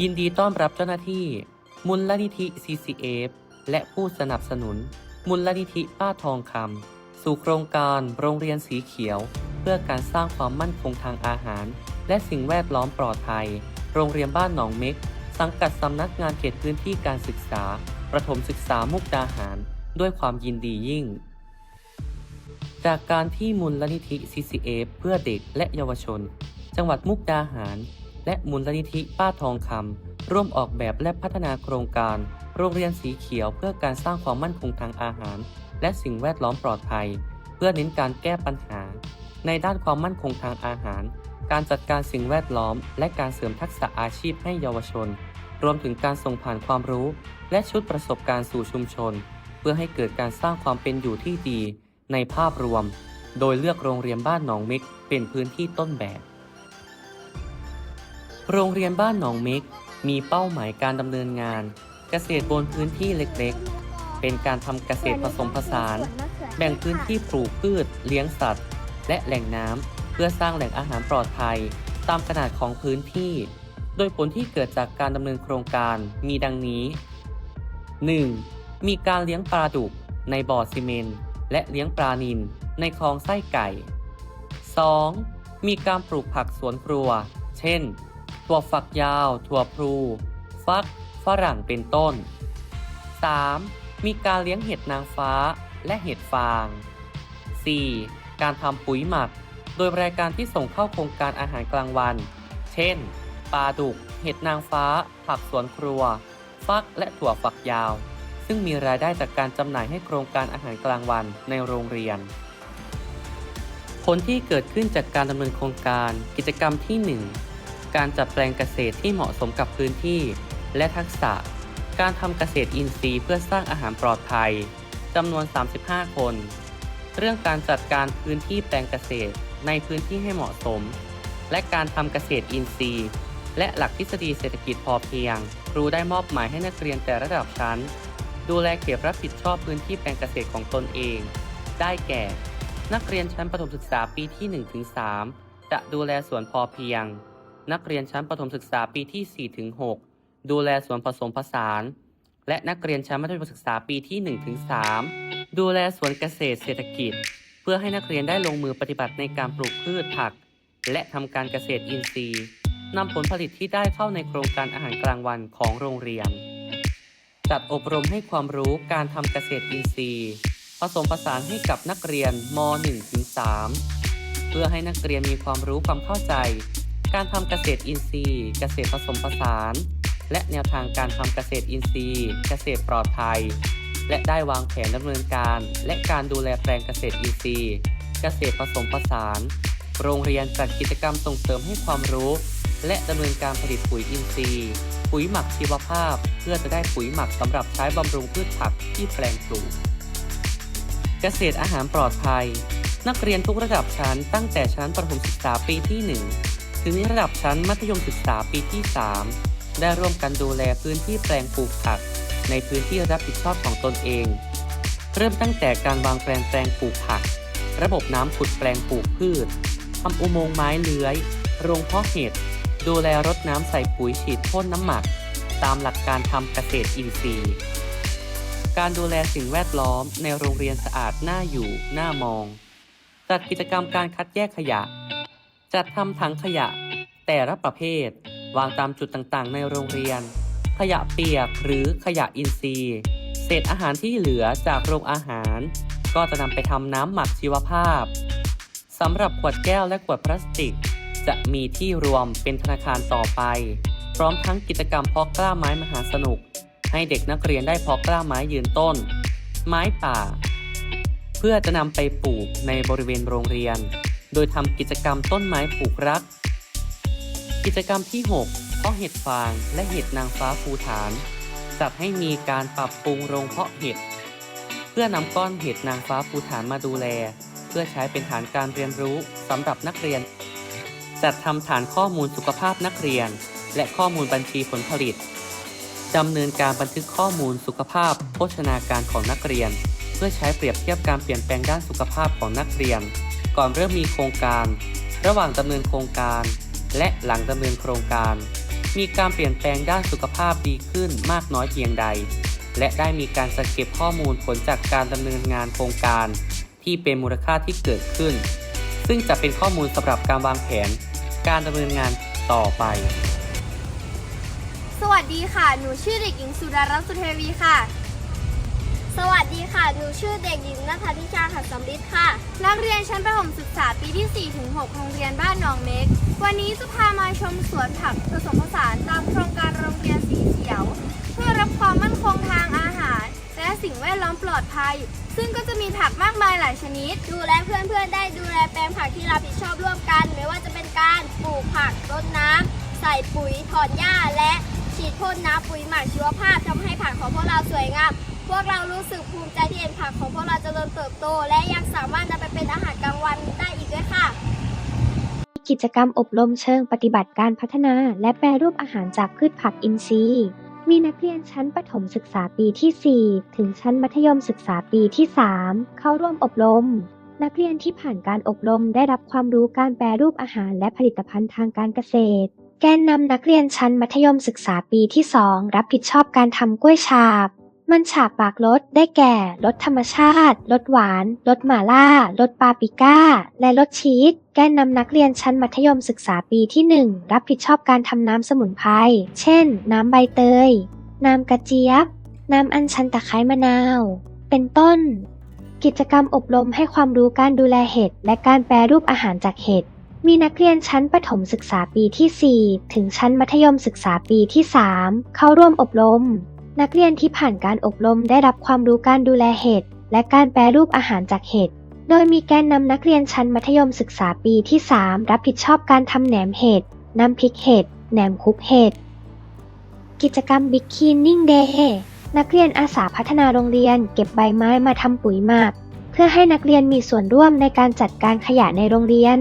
ยินดีต้อนรับเจ้าหน้าที่ มูลนิธิ CCF และผู้สนับสนุน มูลนิธิป้าทองคำสู่โครงการโรงเรียนสีเขียว เพื่อการสร้างความมั่นคงทางอาหาร และสิ่งแวดล้อมปลอดภัย โรงเรียนบ้านหนองเม็ก สังกัดสำนักงานเขตพื้นที่การศึกษา ประถมศึกษามุกดาหาร ด้วยความยินดียิ่ง จากการที่มูลนิธิ CCF เพื่อเด็กและเยาวชน จังหวัดมุกดาหาร และมูลนิธิป้าทองคำร่วมออกแบบและพัฒนาโครงการ โรงเรียนสีเขียวเพื่อการสร้างความมั่นคงทางอาหาร และสิ่งแวดล้อมปลอดภัย เพื่อเน้นการแก้ปัญหา ในด้านความมั่นคงทางอาหาร การจัดการสิ่งแวดล้อม และการเสริมทักษะอาชีพให้เยาวชน รวมถึงการส่งผ่านความรู้ และชุดประสบการณ์สู่ชุมชน เพื่อให้เกิดการสร้างความเป็นอยู่ที่ดี ในภาพรวม โดยเลือกโรงเรียนบ้านหนองม็กเป็นพื้นที่ต้นแบบ โรงเรียนบ้านหนองเม็ก มีเป้าหมายการดำเนินงาน เกษตรบนพื้นที่เล็กๆ เป็นการทำเกษตรผสมผสาน แบ่งพื้นที่ปลูกพืช เลี้ยงสัตว์ และแหล่งน้ำเพื่อสร้างแหล่งอาหารปลอดภัย ตามขนาดของพื้นที่ โดยผลที่เกิดจากการดำเนินโครงการมีดังนี้ 1. มีการเลี้ยงปลาดุกในบ่อซีเมนต์และเลี้ยงปลานิลในคลองไส้ไก่ 2. มีการปลูกผักสวนครัว เช่น ถั่วฝักยาว ถั่วพลู ฟัก ฝรั่งเป็นต้น 3. มีการเลี้ยงเห็ดนางฟ้าและเห็ดฟาง 4. การทำปุ๋ยหมัก โดยรายการที่ส่งเข้าโครงการอาหารกลางวัน เช่น ปลาดุก เห็ดนางฟ้า ผักสวนครัว ฟักและถั่วฝักยาว ซึ่งมีรายได้จากการจำหน่ายให้โครงการอาหารกลางวันในโรงเรียน ผลที่เกิดขึ้นจากการดำเนินโครงการ กิจกรรมที่ 1 การจัดแปลงเกษตรที่เหมาะสมกับพื้นที่ และทักษะ การทำเกษตรอินทรีย์เพื่อสร้างอาหารปลอดภัยจำนวน 35 คน เรื่องการจัดการพื้นที่แปลงเกษตรในพื้นที่ให้เหมาะสม และการทำเกษตรอินทรีย์ และหลักทฤษฎีเศรษฐกิจพอเพียง ครูได้มอบหมายให้นักเรียนแต่ระดับชั้น ดูแลเขตรับผิดชอบพื้นที่แปลงเกษตรของตนเอง ได้แก่ นักเรียนชั้นประถมศึกษาปีที่ 1-3 จะดูแลสวนพอเพียง นักเรียนชั้นประถมศึกษาปีที่ 4-6 ดูแลสวนผสมผสาน และนักเรียนชั้นมัธยมศึกษาปีที่ 1-3 ดูแลสวนเกษตรเศรษฐกิจ เพื่อให้นักเรียนได้ลงมือปฏิบัติในการปลูกพืชผัก และทำการเกษตรอินทรีย์นำผลผลิตที่ได้เข้าในโครงการอาหารกลางวันของโรงเรียน จัดอบรมให้ความรู้การทำเกษตรอินทรีย์ ผสมผสานให้กับนักเรียนม .1-3 เพื่อให้นักเรียนมีความรู้ความเข้าใจ การทำเกษตรอินทรีย์ เกษตรผสมผสาน และแนวทางการทำเกษตรอินทรีย์ เกษตรปลอดภัย และได้วางแผนดำเนินการ และการดูแลแปลงเกษตรอินทรีย์ เกษตรผสมผสาน โรงเรียนจัดกิจกรรมส่งเสริมให้ความรู้ และดำเนินการผลิตปุ๋ยอินทรีย์ ปุ๋ยหมักชีวภาพ เพื่อจะได้ปุ๋ยหมักสำหรับใช้บำรุงพืชผักที่แปลงปลูกเกษตรอาหารปลอดภัย นักเรียนทุกระดับชั้นตั้งแต่ชั้นประถมศึกษาปีที่ 1 ถึงระดับชั้นมัธยมศึกษาปีที่ 3 ได้ร่วมกันดูแลพื้นที่แปลงปลูกผัก ในพื้นที่รับผิดชอบของตนเอง เริ่มตั้งแต่การวางแปลนแปลงปลูกผัก ระบบน้ำขุดแปลงปลูกพืชทำอุโมงค์ไม้เลื้อย โรงเพาะเห็ด ดูแลรดน้ำใส่ปุ๋ยฉีดพ่นน้ำหมัก ตามหลักการทำเกษตรอินทรีย์ การดูแลสิ่งแวดล้อมในโรงเรียนสะอาดน่าอยู่น่ามอง จัดกิจกรรมการคัดแยกขยะ จัดทำถังขยะ แต่ละประเภท วางตามจุดต่างๆ ในโรงเรียน ขยะเปียกหรือขยะอินทรีย์ เศษอาหารที่เหลือจากโรงอาหาร ก็จะนำไปทำน้ำหมักชีวภาพสำหรับขวดแก้วและขวดพลาสติก จะมีที่รวมเป็นธนาคารต่อไป พร้อมทั้งกิจกรรมเพาะกล้าไม้มหาสนุก ให้เด็กนักเรียนได้เพาะกล้าไม้ยืนต้น ไม้ป่า เพื่อจะนำไปปลูกในบริเวณโรงเรียน โดยทำกิจกรรมต้นไม้ปลูกรัก กิจกรรมที่ 6 เพาะเห็ดฟางและเห็ดนางฟ้าภูฐาน จัดให้มีการปรับปรุงโรงเพาะเห็ด เพื่อนำก้อนเห็ดนางฟ้าภูฐานมาดูแล เพื่อใช้เป็นฐานการเรียนรู้สำหรับนักเรียน จัดทำฐานข้อมูลสุขภาพนักเรียน และข้อมูลบัญชีผลผลิตดำเนินการบันทึกข้อมูลสุขภาพ โภชนาการของนักเรียน เพื่อใช้เปรียบเทียบการเปลี่ยนแปลงด้านสุขภาพของนักเรียน ก่อนเริ่มมีโครงการ ระหว่างดำเนินโครงการ และหลังดำเนินโครงการ มีการเปลี่ยนแปลงด้านสุขภาพดีขึ้นมากน้อยเพียงใด และได้มีการจัดเก็บข้อมูลผลจากการดำเนินงานโครงการ ที่เป็นมูลค่าที่เกิดขึ้น ซึ่งจะเป็นข้อมูลสำหรับการวางแผน การดำเนินงานต่อไป สวัสดีค่ะ หนูชื่อเด็กหญิงสุดารัตน์สุเทวีค่ะ สวัสดีค่ะ หนูชื่อเด็กหญิงนัทธิชาหัดสำริดค่ะ นักเรียนชั้นประถมศึกษาปีที่ 4 ถึง 6 โรงเรียนบ้านหนองเม็ก วันนี้จะพามาชมสวนผักผสมผสานตามโครงการโรงเรียนสีเขียว เพื่อรับความมั่นคงทางอาหาร และสิ่งแวดล้อมปลอดภัย ซึ่งก็จะมีผักมากมายหลายชนิด ดูแลเพื่อนๆ ได้ดูแลแปลงผักที่รับผิดชอบร่วมกัน ไม่ว่าจะเป็นการปลูกผักรดน้ำใส่ปุ๋ยถอนหญ้าและฉีดพ่นน้ำปุ๋ยหมักชีวภาพทำให้ผักของพวกเราสวยงาม วกเรารู้สึกภูมิใจที่เห็นผักของพวกเราเจริญเติบโต และยังสามารถนำไปเป็นอาหารกลางวันได้อีกด้วยค่ะ กิจกรรมอบรมเชิงปฏิบัติการพัฒนา และแปรรูปอาหารจากพืชผักอินทรีย์ มีนักเรียนชั้นประถมศึกษาปีที่ 4 ถึงชั้นมัธยมศึกษาปีที่ 3 เข้าร่วมอบรม นักเรียนที่ผ่านการอบรมได้รับความรู้การแปรรูปอาหารและผลิตภัณฑ์ทางการเกษตรแกนนำนักเรียนชั้นมัธยมศึกษาปีที่ 2 รับผิดชอบการทำกล้วยฉาบ มันฉาบปากรสได้แก่รสธรรมชาติรสหวานรสหม่าล่ารสปาปิก้า และรสชีส แกนนำนักเรียนชั้นมัธยมศึกษาปีที่ 1 รับผิดชอบการทำน้ำสมุนไพร เช่น น้ำใบเตย น้ำกระเจี๊ยบ น้ำอัญชันตะไคร้มะนาว เป็นต้น กิจกรรมอบรมให้ความรู้การดูแลเห็ดและการแปรรูปอาหารจากเห็ดมีนักเรียนชั้นประถมศึกษาปีที่ 4 ถึงชั้นมัธยมศึกษาปีที่ 3 เข้าร่วมอบรม นักเรียนที่ผ่านการอบรมได้รับความรู้การดูแลเห็ดและการแปรรูปอาหารจากเห็ด โดยมีแกนนำนักเรียนชั้นมัธยมศึกษาปีที่ 3 รับผิดชอบการทำแหนมเห็ดน้ำพริกเห็ดแหนมคุกเห็ด กิจกรรม Big Cleaning Day นักเรียนอาสาพัฒนาโรงเรียน เก็บใบไม้มาทำปุ๋ยหมัก เพื่อให้นักเรียนมีส่วนร่วมในการจัดการขยะในโรงเรียน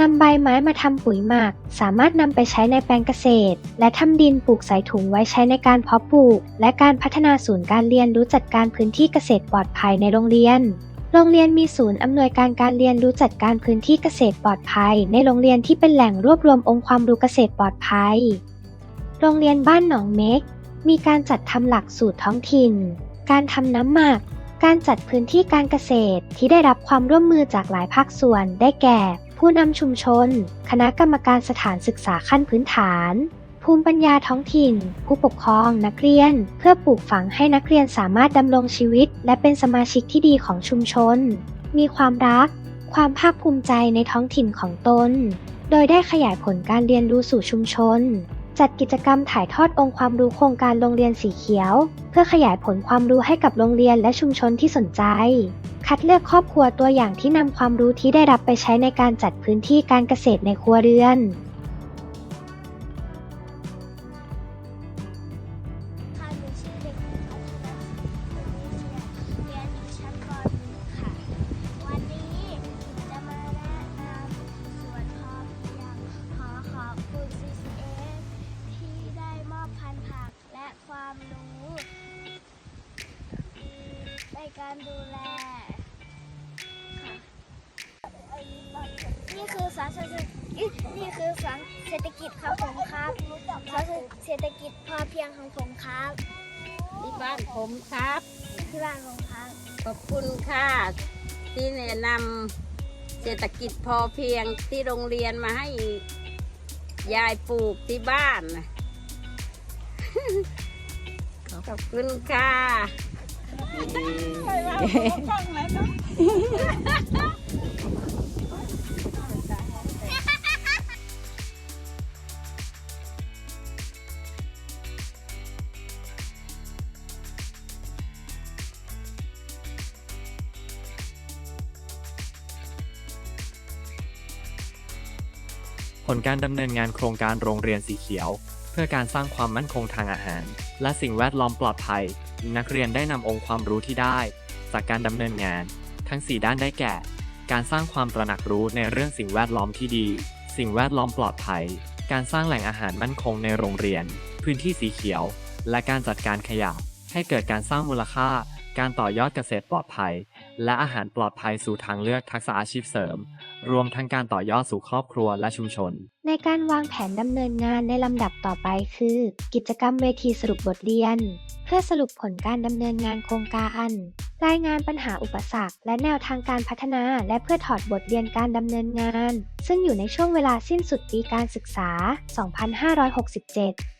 นำใบไม้มาทำปุ๋ยหมัก สามารถนำไปใช้ในแปลงเกษตร และทำดินปลูกใส่ถุงไว้ใช้ในการเพาะปลูก และการพัฒนาศูนย์การเรียนรู้จัดการพื้นที่เกษตรปลอดภัยในโรงเรียน โรงเรียนมีศูนย์อำนวยการการเรียนรู้จัดการพื้นที่เกษตรปลอดภัย ในโรงเรียนที่เป็นแหล่งรวบรวมองค์ความรู้เกษตรปลอดภัย โรงเรียนบ้านหนองเม็ก มีการจัดทำหลักสูตรท้องถิ่น การทำน้ำหมัก การจัดพื้นที่การเกษตรที่ได้รับความร่วมมือจากหลายภาคส่วน ได้แก่ ผู้นำชุมชน คณะกรรมการสถานศึกษาขั้นพื้นฐาน ภูมิปัญญาท้องถิ่น ผู้ปกครองนักเรียน เพื่อปลูกฝังให้นักเรียนสามารถดำรงชีวิต และเป็นสมาชิกที่ดีของชุมชน มีความรัก ความภาคภูมิใจในท้องถิ่นของตน โดยได้ขยายผลการเรียนรู้สู่ชุมชน จัดกิจกรรมถ่ายทอดองค์ความรู้โครงการโรงเรียนสีเขียว เพื่อขยายผลความรู้ให้กับโรงเรียนและชุมชนที่สนใจ คัดเลือกครอบครัวตัวอย่างที่นำความรู้ที่ได้รับไปใช้ในการจัดพื้นที่การเกษตรในครัวเรือน ดูแลค่ะนี่คือสารเศรษฐกิจนี่คือสารเศรษฐกิจของผมครับสารเศรษฐกิจพอเพียงของผมครับที่บ้านผมครับที่บ้านของครับขอบคุณค่ะที่แนะนำเศรษฐกิจพอเพียงที่โรงเรียนมาให้ยายปลูกที่บ้านน่ะขอบคุณค่ะผลการดำเนินงานโครงการโรงเรียนสีเขียว เพื่อการสร้างความมั่นคงทางอาหาร และสิ่งแวดล้อมปลอดภัย นักเรียนได้นำองค์ความรู้ที่ได้ จากการดำเนินงาน ทั้ง 4 ด้านได้แก่ การสร้างความตระหนักรู้ในเรื่องสิ่งแวดล้อมที่ดี สิ่งแวดล้อมปลอดภัย การสร้างแหล่งอาหารมั่นคงในโรงเรียน พื้นที่สีเขียว และการจัดการขยะ ให้เกิดการสร้างมูลค่า การต่อยอดเกษตรปลอดภัย และอาหารปลอดภัยสู่ทางเลือกทักษะอาชีพเสริม รวมทั้งการต่อยอดสู่ครอบครัวและชุมชน ในการวางแผนดำเนินงานในลำดับต่อไปคือ กิจกรรมเวทีสรุปบทเรียน เพื่อสรุปผลการดำเนินงานโครงการรายงานปัญหาอุปสรรค และแนวทางการพัฒนาและเพื่อถอดบทเรียนการดำเนินงาน ซึ่งอยู่ในช่วงเวลาสิ้นสุดปีการศึกษา 2567